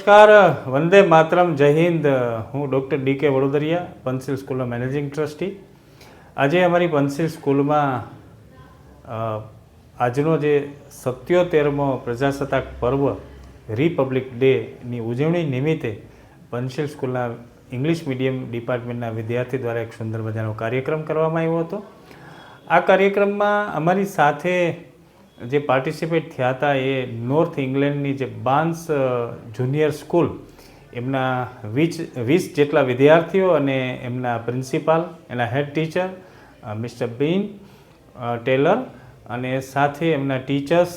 નમસ્કાર. વંદે માતરમ. જય હિન્દ. હું ડૉક્ટર ડી કે વડોદરિયા પંચશીલ સ્કૂલનો મેનેજિંગ ટ્રસ્ટી. આજે અમારી પંચશીલ સ્કૂલમાં આજનો જે સત્યોતેરમો પ્રજાસત્તાક પર્વ, રિપબ્લિક ડેની ઉજવણી નિમિત્તે પંચશીલ સ્કૂલના ઇંગ્લિશ મીડિયમ ડિપાર્ટમેન્ટના વિદ્યાર્થી દ્વારા એક સુંદર મજાનો કાર્યક્રમ કરવામાં આવ્યો હતો. આ કાર્યક્રમમાં અમારી સાથે જે પાર્ટિસિપેટ થયા હતા એ નોર્થ ઇંગ્લેન્ડની જે બાન્સ જુનિયર સ્કૂલ એમના વીસ વીસ જેટલા વિદ્યાર્થીઓ અને એમના પ્રિન્સિપાલ એના head teacher mister Bean Taylor અને સાથે એમના ટીચર્સ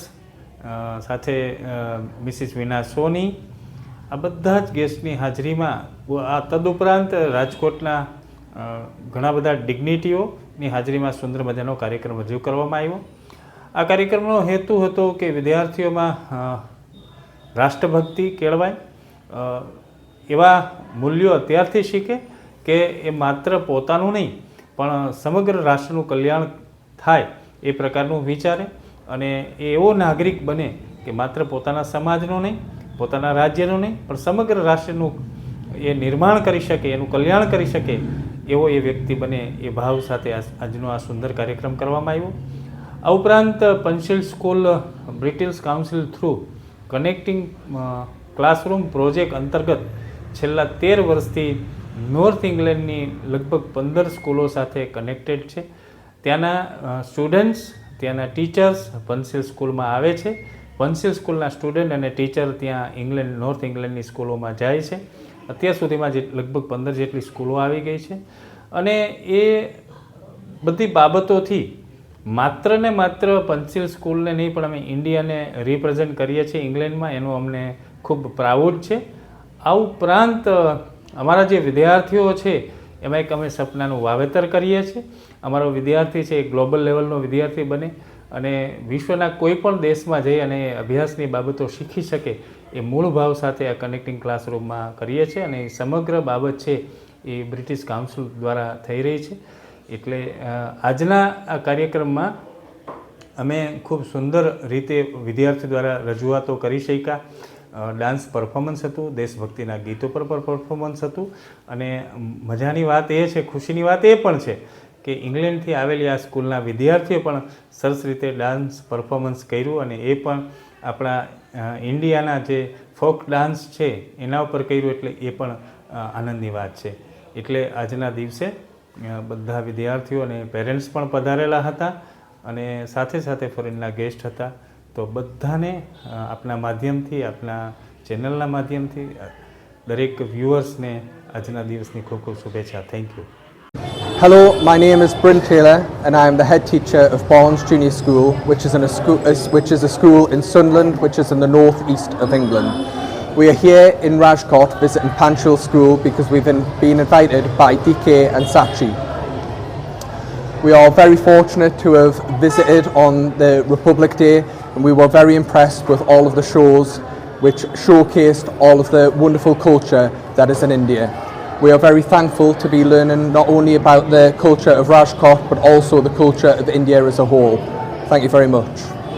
સાથે મિસિસ વિના સોની આ બધા જ ગેસ્ટની હાજરીમાં આ તદુપરાંત રાજકોટના ઘણા બધા ડિગ્નિટીઓની હાજરીમાં સુંદર મજાનો કાર્યક્રમ રજૂ કરવામાં આવ્યો. આ કાર્યક્રમનો હેતુ હતો કે વિદ્યાર્થીઓમાં રાષ્ટ્રભક્તિ કેળવાય. એવા મૂલ્યો અત્યારથી શીખે કે એ માત્ર પોતાનું નહીં, પણ સમગ્ર રાષ્ટ્રનું કલ્યાણ થાય એ પ્રકારનું વિચારે અને એ એવો નાગરિક બને કે માત્ર પોતાના સમાજનો નહીં, પોતાના રાજ્યનું નહીં, પણ સમગ્ર રાષ્ટ્રનું એ નિર્માણ કરી શકે, એનું કલ્યાણ કરી શકે એવો એ વ્યક્તિ બને એ ભાવ સાથે આજ- આજનો આ સુંદર કાર્યક્રમ કરવામાં આવ્યો. આ ઉપરાંત Panchsheel school British Council through connecting classroom project અંતર્ગત છેલ્લા તેર વર્ષથી નોર્થ ઇંગ્લેન્ડની લગભગ પંદર સ્કૂલો સાથે કનેક્ટેડ છે. ત્યાંના સ્ટુડન્ટ્સ, ત્યાંના ટીચર્સ પંચશીલ સ્કૂલમાં આવે છે. પંચશીલ સ્કૂલના સ્ટુડન્ટ અને ટીચર ત્યાં ઇંગ્લેન્ડ, નોર્થ ઇંગ્લેન્ડની સ્કૂલોમાં જાય છે. અત્યાર સુધીમાં જે, લગભગ પંદર જેટલી સ્કૂલો આવી ગઈ છે. અને એ બધી બાબતોથી માત્ર ને માત્ર પંચશીલ સ્કૂલને નહીં, પણ અમે ઇન્ડિયાને રિપ્રેઝેન્ટ કરીએ છીએ ઇંગ્લેન્ડમાં. એનું અમને ખૂબ પ્રાઉડ છે. આ ઉપરાંત, અમારા જે વિદ્યાર્થીઓ છે, એમાં એક અમે સપનાનું વાવેતર કરીએ છીએ. અમારો વિદ્યાર્થી છે એ ગ્લોબલ લેવલનો વિદ્યાર્થી બને અને વિશ્વના કોઈ પણ દેશમાં જઈ અને અભ્યાસની બાબતો શીખી શકે એ મૂળ ભાવ સાથે આ કનેક્ટિંગ ક્લાસરૂમમાં કરીએ છીએ અને એ સમગ્ર બાબત છે એ બ્રિટિશ કાઉન્સિલ દ્વારા થઈ રહી છે. એટલે આજના આ કાર્યક્રમમાં અમે ખૂબ સુંદર રીતે વિદ્યાર્થી દ્વારા રજૂઆતો કરી શક્યા. ડાન્સ પરફોર્મન્સ હતું, દેશભક્તિના ગીતો પર પરફોર્મન્સ હતું. અને મજાની વાત એ છે, ખુશીની વાત એ પણ છે કે ઇંગ્લેન્ડથી આવેલી આ સ્કૂલના વિદ્યાર્થીઓ પણ સરસ રીતે ડાન્સ પરફોર્મન્સ કર્યું અને એ પણ આપણા ઇન્ડિયાના જે ફોક ડાન્સ છે, એના ઉપર કર્યું એટલે એ પણ આનંદની વાત છે. એટલે આજના દિવસે બધા વિદ્યાર્થીઓ અને પેરેન્ટ્સ પણ પધારેલા હતા અને સાથે સાથે ફોરેનના ગેસ્ટ હતા તો બધાને આપના માધ્યમથી આપના ચેનલના માધ્યમથી દરેક વ્યુઅર્સને આજના દિવસની ખૂબ ખૂબ શુભેચ્છા thank you Hello, my name is Bryn Taylor, and I am the head teacher of Barnes Junior School, which is, a school, which is a school in Sunderland, which is in the northeast of England. We are here in Rajkot visiting Panchal School because we've been, invited by DK and Sachi. We are very fortunate to have visited on the Republic Day, and we were very impressed with all of the shows which showcased all of the wonderful culture that is in India. We are very thankful to be learning not only about the culture of Rajkot but also the culture of India as a whole. Thank you very much.